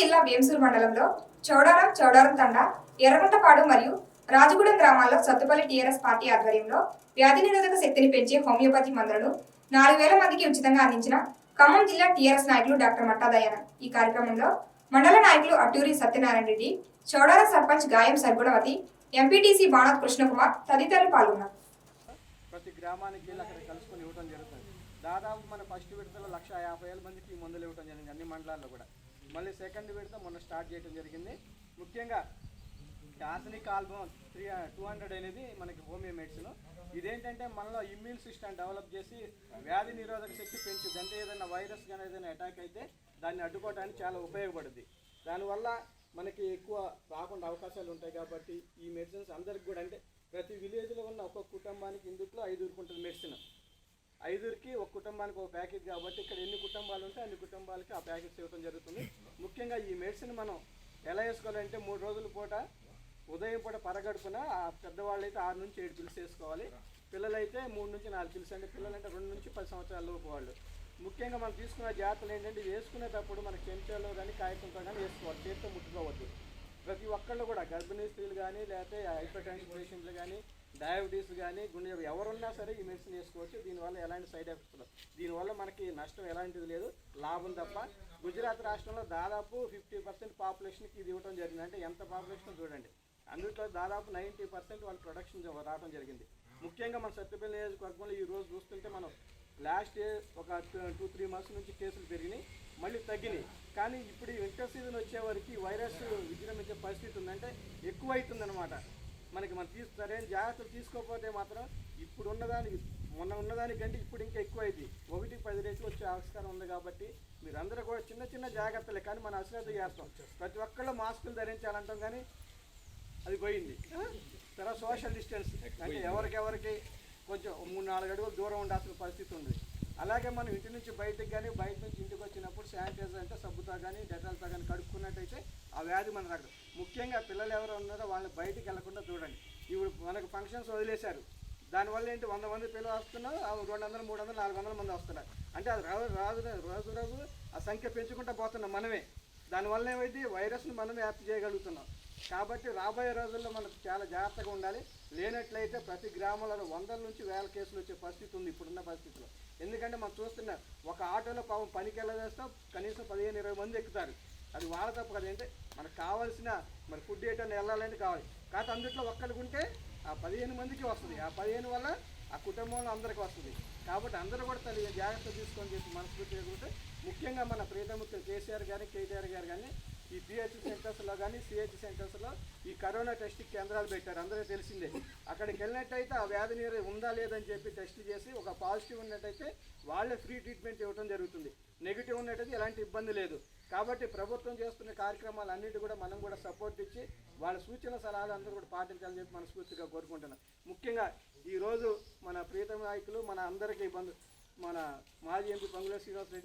జిల్లా వేంసూరు మండలంలో చౌడారం చౌడారం తండ ఎర్రగుంటపాడు మరియు రాజగూడెం గ్రామాల్లో సత్తుపల్లి టీఆర్ఎస్ పార్టీ ఆధ్వర్యంలో వ్యాధి నిరోధక శక్తిని పెంచే హోమియోపతి మందులను నాలుగు వేల మందికి ఉచితంగా అందించిన ఖమ్మం జిల్లా టీఆర్ఎస్ నాయకులు డాక్టర్ మట్టా ఈ కార్యక్రమంలో మండల నాయకులు అట్టూరి సత్యనారాయణ రెడ్డి చౌడారం సర్పంచ్ గాయం సర్గుణవతి ఎంపీటీసీ బాణత్ కృష్ణకుమార్ తదితరులు పాల్గొన్నారు. ప్రతి గ్రామానికి వెళ్ళి అక్కడ కలుసుకొని ఇవ్వడం జరుగుతుంది. దాదాపు మన ఫస్ట్ విడతలో లక్ష యాభై వేల మందికి మందులు ఇవ్వడం జరిగింది అన్ని మండలాల్లో కూడా. మళ్ళీ సెకండ్ విడత మొన్న స్టార్ట్ చేయడం జరిగింది. ముఖ్యంగా arsenic album three two hundred అనేది మనకి హోమియో మెడిసిన్. ఇదేంటంటే మనలో ఇమ్యూన్ సిస్టమ్ డెవలప్ చేసి వ్యాధి నిరోధక శక్తి పెంచుద్ది. అంటే ఏదైనా వైరస్ కానీ ఏదైనా అటాక్ అయితే దాన్ని అడ్డుకోవడానికి చాలా ఉపయోగపడుద్ది. దానివల్ల మనకి ఎక్కువ రాకుండా అవకాశాలు ఉంటాయి కాబట్టి ఈ మెడిసిన్స్ అందరికి కూడా అంటే ప్రతి విలేజ్లో ఉన్న ఒక్కొక్క కుటుంబానికి ఇందుట్లో ఐదుగురికి మెడిసిన్. ఐదురికి ఒక కుటుంబానికి ఒక ప్యాకేజ్ కాబట్టి ఇక్కడ ఎన్ని కుటుంబాలు ఉంటే అన్ని కుటుంబాలకి ఆ ప్యాకేజ్ ఇవ్వడం జరుగుతుంది. ముఖ్యంగా ఈ మెడిసిన్ మనం ఎలా వేసుకోవాలంటే మూడు రోజుల పూట ఉదయం పూట పరగడుపున ఆ పెద్దవాళ్ళు అయితే ఆరు నుంచి ఏడు పిల్స్ వేసుకోవాలి. పిల్లలైతే మూడు నుంచి నాలుగు పిల్స్ అంటే పిల్లలంటే రెండు నుంచి పది సంవత్సరాల లోపు వాళ్ళు. ముఖ్యంగా మనం తీసుకున్న జాగ్రత్తలు ఏంటంటే వేసుకునేటప్పుడు మన చెంచాలో కానీ కాగితంతో కానీ వేసుకోవాలి. చేతితో ముట్టుకోవద్దు. ప్రతి ఒక్కళ్ళు కూడా గర్భిణీ స్త్రీలు కానీ లేకపోతే హైపర్ టెన్షన్ పేషెంట్లు కానీ డయాబెటీస్ కానీ గుండె జబ్బు ఎవరున్నా సరే ఈ మెడిసిన్ వేసుకోవచ్చు. దీనివల్ల ఎలాంటి సైడ్ ఎఫెక్ట్స్ ఉండవు. దీనివల్ల మనకి నష్టం ఎలాంటిది లేదు లాభం తప్ప. గుజరాత్ రాష్ట్రంలో దాదాపు ఫిఫ్టీ పర్సెంట్ పాపులేషన్కి ఇది ఇవ్వడం జరిగింది. అంటే ఎంత పాపులేషన్ చూడండి. అందులో దాదాపు నైంటీ పర్సెంట్ వాళ్ళ ప్రొడక్షన్ రావడం జరిగింది. ముఖ్యంగా మన సత్యపల్లి నియోజకవర్గంలో ఈ రోజు చూస్తుంటే మనం లాస్ట్ ఒక టూ త్రీ మంత్స్ నుంచి కేసులు పెరిగినాయి మళ్ళీ తగ్గినాయి. కానీ ఇప్పుడు ఈ వింటర్ సీజన్ వచ్చే వరకు వైరస్ విజృంభించే పరిస్థితి ఉందంటే ఎక్కువ అవుతుందన్నమాట మనకి మనం తీసు సరైన జాగ్రత్తలు తీసుకోకపోతే మాత్రం ఇప్పుడు ఉన్నదానికి మొన్న ఉన్నదానికంటే ఇప్పుడు ఇంకా ఎక్కువ అయింది ఒకటి పది రేట్లు వచ్చే ఆవిష్కారం ఉంది కాబట్టి మీరందరూ కూడా చిన్న చిన్న జాగ్రత్తలే కానీ మన అశ్రద్ధ చేస్తాం. ప్రతి ఒక్కళ్ళు మాస్కులు ధరించాలంటాం కానీ అది పోయింది. తర్వాత సోషల్ డిస్టెన్స్ అంటే ఎవరికెవరికి కొంచెం మూడు నాలుగు అడుగులు దూరం ఉండాల్సిన పరిస్థితి ఉంది. అలాగే మనం ఇంటి నుంచి బయటకు కానీ బయట నుంచి ఇంటికి వచ్చినప్పుడు శానిటైజర్ అంటే సబ్బుతో కానీ డెటాల్తో కానీ కడుక్కున్నట్టయితే వ్యాధి మన దగ్గర. ముఖ్యంగా పిల్లలు ఎవరు ఉన్నారో వాళ్ళని బయటికి వెళ్ళకుండా చూడండి. ఇప్పుడు మనకు ఫంక్షన్స్ వదిలేశారు. దానివల్ల ఏంటి? వంద మంది పిల్లలు వస్తున్నారు రెండు వందలు మూడు వందలు నాలుగు వందల మంది వస్తున్నారు. అంటే అది రాజు రాజు రోజు రోజు ఆ సంఖ్య పెంచుకుంటూ పోతున్నాం మనమే. దానివల్ల ఏమైంది? వైరస్ని మనం వ్యాప్తి చేయగలుగుతున్నాం. కాబట్టి రాబోయే రోజుల్లో మనకు చాలా జాగ్రత్తగా ఉండాలి. లేనట్లయితే ప్రతి గ్రామంలో వందల నుంచి వేల కేసులు వచ్చే పరిస్థితి ఉంది ఇప్పుడున్న పరిస్థితిలో. ఎందుకంటే మనం చూస్తున్నాం ఒక ఆటోలో పాపం పనికి వెళ్ళదేస్తాం కనీసం పదిహేను ఇరవై మంది ఎక్కుతారు. అది వాళ్ళ తప్పు కదా. అంటే మనకు కావాల్సిన మరి ఫుడ్ ఏటన్నా వెళ్ళాలని కావాలి. కాకపోతే అందుట్లో ఒక్కరికి ఉంటే ఆ పదిహేను మందికి వస్తుంది. ఆ పదిహేను వల్ల ఆ కుటుంబంలో అందరికి వస్తుంది. కాబట్టి అందరూ కూడా తల్లి జాగ్రత్త తీసుకొని చెప్పి మనస్ఫూర్తి చేసుకుంటే ముఖ్యంగా మన ప్రియతముత్తులు కేసీఆర్ గారు కేటీఆర్ గారు కానీ కానీ సిహెచ్ సెంటర్స్లో ఈ కరోనా టెస్ట్ కేంద్రాలు పెట్టారు. అందరికీ తెలిసిందే. అక్కడికి వెళ్ళినట్టయితే ఆ వ్యాధి నీరు ఉందా లేదని చెప్పి టెస్ట్ చేసి ఒక పాజిటివ్ ఉన్నట్టయితే వాళ్ళే ఫ్రీ ట్రీట్మెంట్ ఇవ్వడం జరుగుతుంది. నెగిటివ్ ఉన్నట్టయితే ఎలాంటి ఇబ్బంది లేదు. కాబట్టి ప్రభుత్వం చేస్తున్న కార్యక్రమాలు అన్నిటి కూడా మనం కూడా సపోర్ట్ ఇచ్చి వాళ్ళ సూచన సలహాలు అందరూ కూడా పాటించాలని చెప్పి మనస్ఫూర్తిగా కోరుకుంటున్నాం. ముఖ్యంగా ఈరోజు మన ప్రీతమ నాయకులు మన అందరికీ బంధు మన మాజీ ఎంపీ పొంగుల శ్రీనివాసరెడ్డి